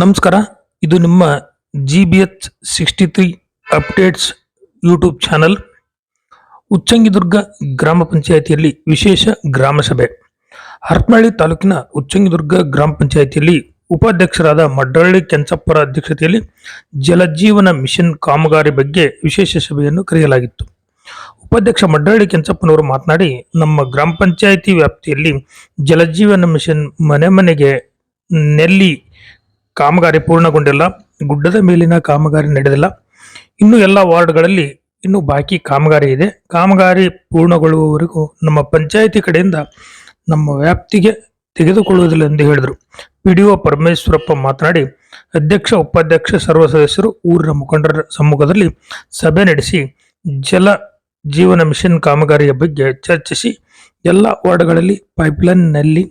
ನಮಸ್ಕಾರ. ಇದು ನಿಮ್ಮ G B H sixty three updates YouTube channel Uchchangidurga ಗ್ರಾಮ ಪಂಚಾಯಿತಿಯಲ್ಲಿ ವಿಶೇಷ ಗ್ರಾಮ ಸಭೆ. ಹರಪನಹಳ್ಳಿ ತಾಲೂಕಿನ ಉಚ್ಚಂಗಿದುರ್ಗ ಗ್ರಾಮ ಪಂಚಾಯಿತಿಯಲ್ಲಿ ಉಪಾಧ್ಯಕ್ಷರಾದ ಮಡ್ರಳ್ಳಿ ಕೆಂಚಪ್ಪರ ಅಧ್ಯಕ್ಷತೆಯಲ್ಲಿ ಜಲಜೀವನ ಮಿಷನ್ ಕಾಮಗಾರಿ ಬಗ್ಗೆ ವಿಶೇಷ ಸಭೆಯನ್ನು ಕರೆಯಲಾಗಿತ್ತು. ಉಪಾಧ್ಯಕ್ಷ ಮಡ್ಡಳ್ಳಿ ಕೆಂಚಪ್ಪನವರು ಮಾತನಾಡಿ, ನಮ್ಮ ಗ್ರಾಮ ಪಂಚಾಯಿತಿ ವ್ಯಾಪ್ತಿಯಲ್ಲಿ ಜಲಜೀವನ ಮಿಷನ್ ಮನೆ ಮನೆಗೆ ನೆಲ್ಲಿ ಕಾಮಗಾರಿ ಪೂರ್ಣಗೊಂಡಿಲ್ಲ, ಗುಡ್ಡದ ಮೇಲಿನ ಕಾಮಗಾರಿ ನಡೆದಿಲ್ಲ. ಇನ್ನು ಎಲ್ಲ ವಾರ್ಡ್ಗಳಲ್ಲಿ ಇನ್ನು ಬಾಕಿ ಕಾಮಗಾರಿ ಇದೆ. ಕಾಮಗಾರಿ ಪೂರ್ಣಗೊಳ್ಳುವವರೆಗೂ ನಮ್ಮ ಪಂಚಾಯಿತಿ ಕಡೆಯಿಂದ ನಮ್ಮ ವ್ಯಾಪ್ತಿಗೆ ತೆಗೆದುಕೊಳ್ಳುವುದಿಲ್ಲ ಎಂದು ಹೇಳಿದರು. ಪಿಡಿಒ ಪರಮೇಶ್ವರಪ್ಪ ಮಾತನಾಡಿ, ಅಧ್ಯಕ್ಷ, ಉಪಾಧ್ಯಕ್ಷ, ಸರ್ವ ಸದಸ್ಯರು, ಊರಿನ ಮುಖಂಡರ ಸಮ್ಮುಖದಲ್ಲಿ ಸಭೆ ನಡೆಸಿ ಜಲ ಜೀವನ ಮಿಷನ್ ಕಾಮಗಾರಿಯ ಬಗ್ಗೆ ಚರ್ಚಿಸಿ ಎಲ್ಲ ವಾರ್ಡ್ಗಳಲ್ಲಿ ಪೈಪ್ಲೈನ್ನಲ್ಲಿ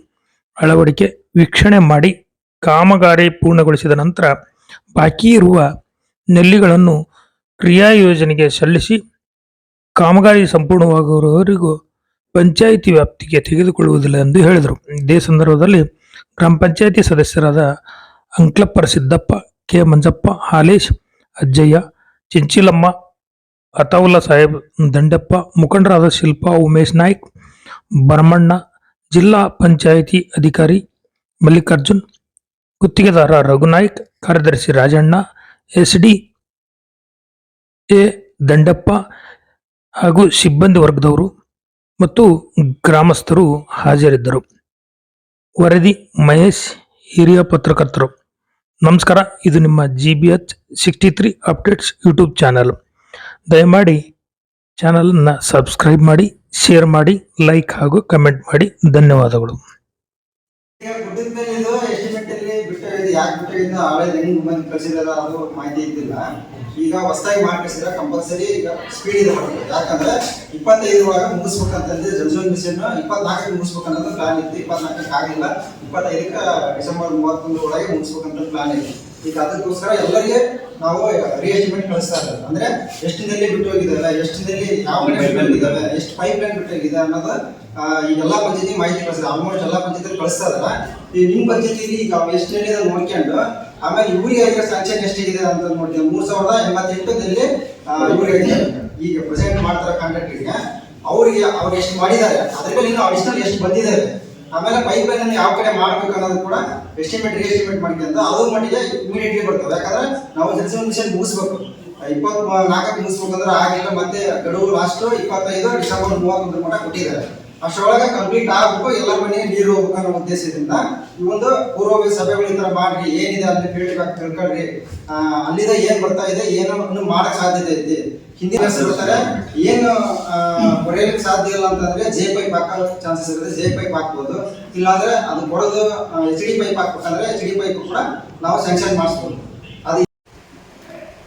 ಅಳವಡಿಕೆ ವೀಕ್ಷಣೆ ಮಾಡಿ ಕಾಮಗಾರಿ ಪೂರ್ಣಗೊಳಿಸಿದ ನಂತರ ಬಾಕಿ ಇರುವ ನೆಲ್ಲಿಗಳನ್ನು ಕ್ರಿಯಾ ಯೋಜನೆಗೆ ಸಲ್ಲಿಸಿ ಕಾಮಗಾರಿ ಸಂಪೂರ್ಣವಾಗುವವರೆಗೂ ಪಂಚಾಯಿತಿ ವ್ಯಾಪ್ತಿಗೆ ತೆಗೆದುಕೊಳ್ಳುವುದಿಲ್ಲ ಎಂದು ಹೇಳಿದರು. ಇದೇ ಸಂದರ್ಭದಲ್ಲಿ ಗ್ರಾಮ ಪಂಚಾಯಿತಿ ಸದಸ್ಯರಾದ ಅಂಕ್ಲಪ್ಪರ ಸಿದ್ದಪ್ಪ, ಕೆ ಮಂಜಪ್ಪ, ಹಾಲೇಶ್, ಅಜ್ಜಯ್ಯ, ಚಿಂಚಿಲಮ್ಮ ಅತಾವುಲ್ಲಾ ಸಾಹೇಬ್ ದಂಡಪ್ಪ, ಮುಖಂಡರಾದ ಶಿಲ್ಪಾ, ಉಮೇಶ್ ನಾಯ್ಕ್, ಬರಮಣ್ಣ, ಜಿಲ್ಲಾ ಪಂಚಾಯಿತಿ ಅಧಿಕಾರಿ ಮಲ್ಲಿಕಾರ್ಜುನ್ ಗುತ್ತಿಗೆದಾರ ರಘುನಾಯ್ಕ್ ಕಾರ್ಯದರ್ಶಿ Rajanna S D A Dandappa ಹಾಗೂ ಸಿಬ್ಬಂದಿ ವರ್ಗದವರು ಮತ್ತು ಗ್ರಾಮಸ್ಥರು ಹಾಜರಿದ್ದರು. ವರದಿ ಮಹೇಶ್, ಹಿರಿಯ ಪತ್ರಕರ್ತರು. ನಮಸ್ಕಾರ, ಇದು ನಿಮ್ಮ G B H sixty three updates YouTube channel ದಯಮಾಡಿ ಚಾನಲನ್ನು ಸಬ್ಸ್ಕ್ರೈಬ್ ಮಾಡಿ ಶೇರ್ ಮಾಡಿ ಲೈಕ್ ಹಾಗೂ ಕಮೆಂಟ್ ಮಾಡಿ. ಧನ್ಯವಾದಗಳು ಈಗ ಗುಡ್ಡದ ಮೇಲೆ ಇದು ಎಸ್ಟಿಮೇಟ್ ಅಲ್ಲಿ ಬಿಟ್ಟಿರೋದು ಯಾಕೆ ಬಿಟ್ಟಿರೋದು ಹಳೆ ಹೆಂಗ್ ಬಂದು ಕಳ್ಸಿದಾರ ಅದು ಮಾಹಿತಿ ಇದ್ದಿಲ್ಲ. ಈಗ ಹೊಸದಾಗಿ ಮಾಡಿ ಕಂಪಲ್ಸರಿ ಈಗ ಸ್ಪೀಡ್ ಇದೆ ಹೊರಟು. ಯಾಕಂದ್ರೆ ಇಪ್ಪತ್ತೈದರೊಳಗ ಮುಗಿಸ್ಬೇಕಂತಂದ್ರೆ ಜಲ್ಜೋನ್ ಮಿಷನ್ ಇಪ್ಪತ್ನಾಲ್ಕಕ್ಕೆ ಮುಗಿಸ್ಬೇಕನ್ನೋದು ಪ್ಲಾನ್ ಇತ್ತು. ಇಪ್ಪತ್ನಾಲ್ಕಕ್ಕೆ ಆಗಿಲ್ಲ. ಇಪ್ಪತ್ತೈದಕ್ಕೆ ಡಿಸೆಂಬರ್ ಮೂವತ್ತೊಂದು ಒಳಗೆ ಮುಗಿಸ್ಬೇಕಂತ ಪ್ಲಾನ್ ಇತ್ತು. ಈಗ ಅದಕ್ಕೋಸ್ಕರ ಎಲ್ಲರಿಗೆ ನಾವು ರೀ ಎಸ್ಟಿಮೇಟ್ ಕಳಿಸ್ತಾ ಇದ್ದಾರೆ ಅಂದ್ರೆ ಎಷ್ಟು ನಲ್ಲಿ ಬಿಟ್ಟು ಹೋಗಿದ್ದಾರೆ ಎಷ್ಟು ಯಾವ ಕಡೆ ಎಷ್ಟು ಪೈಪ್ ಲೈನ್ ಬಿಟ್ಟು ಹೋಗಿದೆ ಅನ್ನೋದು ಈಗ ಎಲ್ಲಾ ಪಂಚಾಯತಿ ಮಾಹಿತಿ ಕಳಿಸ್ತಾರೆ. ಆಲ್ಮೋಸ್ಟ್ ಎಲ್ಲಾ ಪಂಚಾಯತಿ ಕಳಿಸ್ತಾ ಇದಾರೆ ಈ ನಿಮ್ ಪಂಚಾಯತಿಲಿ ಈಗ ಎಷ್ಟು ಹೇಳಿದೆ ನೋಡ್ಕೊಂಡು, ಆಮೇಲೆ ಇವರಿಗೆ ಆಗಿರೋ ಸ್ಯಾಂಕ್ಷನ್ ಎಷ್ಟಿದೆ ಅಂತ ನೋಡ್ತೀವಿ ಮೂರ್ ಸಾವಿರದ ಎಂಬತ್ತೆಂಟದಲ್ಲಿ ಇವರಿಗೆ ಈಗ ಪ್ರೆಸೆಂಟ್ ಮಾಡ್ತಾರೆ ಕಾಂಟ್ರಾಕ್ಟ್ರಿಗೆ ಅವ್ರಿಗೆ ಅವ್ರು ಎಷ್ಟು ಮಾಡಿದ್ದಾರೆ, ಅದ್ರ ಮೇಲೆ ಇನ್ನು ಅಡಿಷನಲ್ ಎಷ್ಟು ಬಂದಿದ್ದಾರೆ? ಆಮೇಲೆ ಪೈಪ್ ಲೈನ್ ಯಾವ ಕಡೆ ಮಾಡ್ಬೇಕು ಅನ್ನೋದು ಕೂಡ ಎಸ್ಟಿಮೇಟ್ ರೀಎಸ್ಟಿಮೇಟ್ ಮಾಡ್ಕೊಂತ ಅದು ಮಟ್ಟಿಗೆ ಇಮಿಡಿಯೇಟ್ಲಿ ಬರ್ತದೆ. ಯಾಕಂದ್ರೆ ನಾವು ಕೆಲಸ ಮಿಷನ್ ಮುಗಿಸ್ಬೇಕು. ಇಪ್ಪತ್ ನಾಲ್ಕಕ್ಕೆ ಮುಗಿಸ್ಬೇಕಂದ್ರೆ ಆಗಿಲ್ಲ, ಮತ್ತೆ ಗಡುವು ಲಾಸ್ಟ್ ಇಪ್ಪತ್ತೈದು ಡಿಸೆಂಬರ್ ಮೂವತ್ತೊಂದರ ಮಟ್ಟ ಕೊಟ್ಟಿದ್ದಾರೆ. ಅಷ್ಟರೊಳಗೆ ಕಂಪ್ಲೀಟ್ ಆಗ್ಬೇಕು, ಎಲ್ಲ ಮನೆಗೆ ನೀರು ಹೋಗ್ಬೇಕು ಅನ್ನೋ ಉದ್ದೇಶದಿಂದ ಈ ಒಂದು ಪೂರ್ವಭಾವಿ ಸಭೆಗಳು ಈ ತರ ಮಾಡ್ರಿ, ಏನಿದೆ ಅಂತ ತಿಳ್ಕೊಳ್ರಿ ಅಲ್ಲಿದ ಏನ್ ಬರ್ತಾ ಇದೆ ಏನೋ ಮಾಡಕ್ಕೆ ಮಾಡಕ್ ಸಾಧ್ಯತೆ ಐತಿ? ಹಿಂದಿನ ಬರ್ತಾರೆ ಏನು ಬರೆಯಲಿಕ್ಕೆ ಸಾಧ್ಯ ಇಲ್ಲ ಅಂತಂದ್ರೆ ಜೆ ಪೈಪ್ ಹಾಕೋ ಚಾನ್ಸಸ್ ಇರುತ್ತೆ. ಜೆ ಪೈಪ್ ಹಾಕ್ಬೋದು. ಇಲ್ಲಾಂದ್ರೆ ಅದು ಕೊಡೋದು ಎಚ್ ಡಿ ಪೈಪ್ ಹಾಕ್ಬೇಕಂದ್ರೆ ಎಚ್ ಡಿ ಪೈಪ್ ಕೂಡ ನಾವು ಸ್ಯಾಂಕ್ಷನ್ ಮಾಡಿಸ್ಬೋದು. ಅದು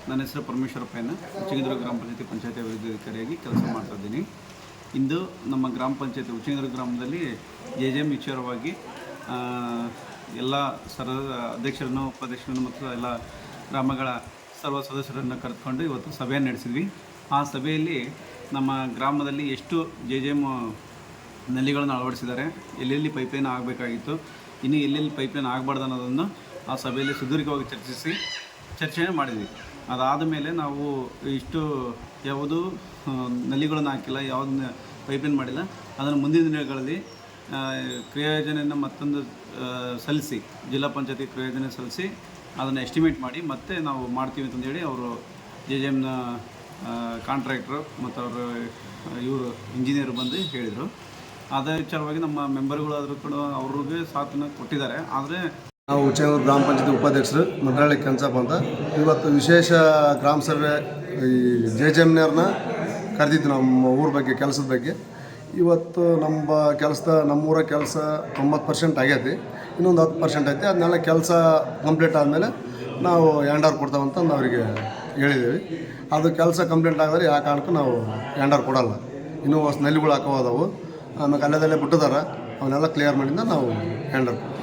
ನನ್ನ ಹೆಸರು ಪರಮೇಶ್ವರಪ್ಪ ಎನ್ನ ಉಚ್ಚಂಗಿದುರ್ಗ ಗ್ರಾಮ ಪಂಚಾಯತಿ ಪಂಚಾಯತಿ ಅಭಿವೃದ್ಧಿ ಅಧಿಕಾರಿಯಾಗಿ ಕೆಲಸ ಮಾಡ್ತಾ ಇದ್ದೀನಿ. ಇಂದು ನಮ್ಮ ಗ್ರಾಮ ಪಂಚಾಯತಿ ಉಚ್ಚಂಗಿದುರ್ಗ ಗ್ರಾಮದಲ್ಲಿ ಜೆ ಜೆ ಎಂ ವಿಚಾರವಾಗಿ ಎಲ್ಲ ಸರ ಅಧ್ಯಕ್ಷರನ್ನು ಉಪಾಧ್ಯಕ್ಷರನ್ನು ಮತ್ತು ಎಲ್ಲ ಗ್ರಾಮಗಳ ಸರ್ವ ಸದಸ್ಯರನ್ನು ಕರೆದುಕೊಂಡು ಇವತ್ತು ಸಭೆಯನ್ನು ನಡೆಸಿದ್ವಿ. ಆ ಸಭೆಯಲ್ಲಿ ನಮ್ಮ ಗ್ರಾಮದಲ್ಲಿ ಎಷ್ಟು ಜೆ ಜೆ ಎಂ ನಲ್ಲಿಗಳನ್ನು ಅಳವಡಿಸಿದ್ದಾರೆ, ಎಲ್ಲೆಲ್ಲಿ ಪೈಪ್ಲೈನ್ ಆಗಬೇಕಾಗಿತ್ತು, ಇನ್ನು ಎಲ್ಲೆಲ್ಲಿ ಪೈಪ್ಲೈನ್ ಆಗಬಾರ್ದು ಅನ್ನೋದನ್ನು ಆ ಸಭೆಯಲ್ಲಿ ಸುದೀರ್ಘವಾಗಿ ಚರ್ಚಿಸಿ, ಚರ್ಚೆಯನ್ನು ಮಾಡಿದ್ವಿ. ಅದಾದ ಮೇಲೆ ನಾವು ಇಷ್ಟು ಯಾವುದು ನಲ್ಲಿಗಳನ್ನು ಹಾಕಿಲ್ಲ, ಯಾವುದನ್ನ ಪೈಪ್ಲೈನ್ ಮಾಡಿಲ್ಲ, ಅದನ್ನು ಮುಂದಿನ ದಿನಗಳಲ್ಲಿ ಕ್ರಿಯಾಯೋಜನೆಯನ್ನು ಮತ್ತೊಂದು ಸಲ್ಲಿಸಿ, ಜಿಲ್ಲಾ ಪಂಚಾಯತಿ ಕ್ರಿಯಾಯೋಜನೆ ಸಲ್ಲಿಸಿ ಅದನ್ನು ಎಸ್ಟಿಮೇಟ್ ಮಾಡಿ ಮತ್ತೆ ನಾವು ಮಾಡ್ತೀವಿ ಅಂತಂದೇಳಿ ಅವರು ಜೆ ಜೆ ಎಮ್ನ ಕಾಂಟ್ರಾಕ್ಟ್ರು ಮತ್ತು ಅವರು ಇವರು ಇಂಜಿನಿಯರ್ ಬಂದು ಹೇಳಿದರು. ಅದೇ ವಿಚಾರವಾಗಿ ನಮ್ಮ ಮೆಂಬರ್ಗಳಾದರೂ ಕೂಡ ಅವ್ರಿಗೆ ಸಾಥನ್ನು ಕೊಟ್ಟಿದ್ದಾರೆ. ಆದರೆ ನಾವು ಉಚ್ಚಂಗೂರು ಗ್ರಾಮ ಪಂಚಾಯತಿ ಉಪಾಧ್ಯಕ್ಷರು ಮಂಡಳಿ ಕೆಂಚಪ್ಪ ಅಂತ ಇವತ್ತು ವಿಶೇಷ ಗ್ರಾಮ ಸಭೆ ಈ ಜೆ ಜೆ ಎಮ್ನವ್ರನ್ನ ಕರೆದಿದ್ದು ನಮ್ಮ ಊರ ಬಗ್ಗೆ, ಕೆಲಸದ ಬಗ್ಗೆ. ಇವತ್ತು ನಮ್ಮ ಕೆಲಸದ ನಮ್ಮೂರ ಕೆಲಸ ತೊಂಬತ್ತು ಪರ್ಸೆಂಟ್ ಆಗೈತಿ. ಇನ್ನೊಂದು ಹತ್ತು ಪರ್ಸೆಂಟ್ ಐತಿ. ಅದನ್ನೆಲ್ಲ ಕೆಲಸ ಕಂಪ್ಲೀಟ್ ಆದಮೇಲೆ ನಾವು ಹ್ಯಾಂಡ್ ಓವರ್ ಕೊಡ್ತಾವಂತ ನಾವು ಅವರಿಗೆ ಹೇಳಿದ್ದೀವಿ. ಅದು ಕೆಲಸ ಕಂಪ್ಲೀಟ್ ಆಗಿದ್ರೆ ಯಾವ ಕಾರಣಕ್ಕೂ ನಾವು ಹ್ಯಾಂಡರ್ ಕೊಡಲ್ಲ. ಇನ್ನೂ ಹೊಸ ನೆಲೆಗಳು ಹಾಕೋದವು ಆಮೇಲೆ ಅಲ್ಲದಲ್ಲೇ ಬಿಟ್ಟಿದಾರೆ. ಅವನ್ನೆಲ್ಲ ಕ್ಲಿಯರ್ ಮಾಡಿಂದ ನಾವು ಹ್ಯಾಂಡರ್ ಓವರ್